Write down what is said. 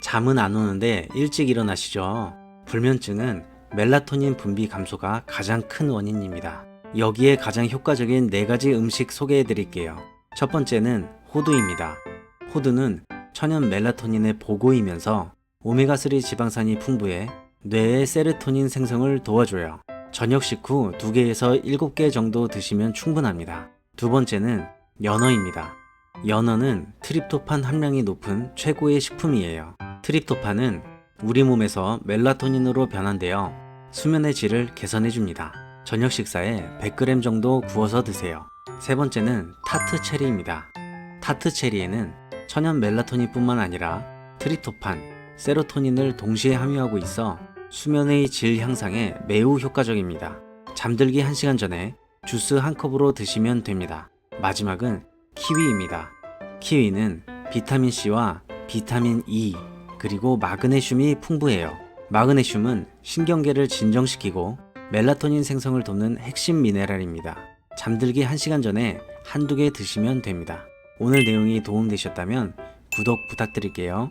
잠은 안 오는데 일찍 일어나시죠. 불면증은 멜라토닌 분비 감소가 가장 큰 원인입니다. 여기에 가장 효과적인 네 가지 음식 소개해 드릴게요. 첫 번째는 호두입니다. 호두는 천연 멜라토닌의 보고이면서 오메가3 지방산이 풍부해 뇌의 세르토닌 생성을 도와줘요. 저녁 식후 2개에서 7개 정도 드시면 충분합니다. 두 번째는 연어입니다. 연어는 트립토판 함량이 높은 최고의 식품이에요. 트립토판은 우리 몸에서 멜라토닌으로 변환되어 수면의 질을 개선해줍니다. 저녁 식사에 100g 정도 구워서 드세요. 세 번째는 타트 체리입니다. 타트 체리에는 천연 멜라토닌뿐만 아니라 트립토판, 세로토닌을 동시에 함유하고 있어 수면의 질 향상에 매우 효과적입니다. 잠들기 1시간 전에 주스 한 컵으로 드시면 됩니다. 마지막은 키위입니다. 키위는 비타민C와 비타민 E, 그리고 마그네슘이 풍부해요. 마그네슘은 신경계를 진정시키고 멜라토닌 생성을 돕는 핵심 미네랄입니다. 잠들기 1시간 전에 한두 개 드시면 됩니다. 오늘 내용이 도움되셨다면 구독 부탁드릴게요.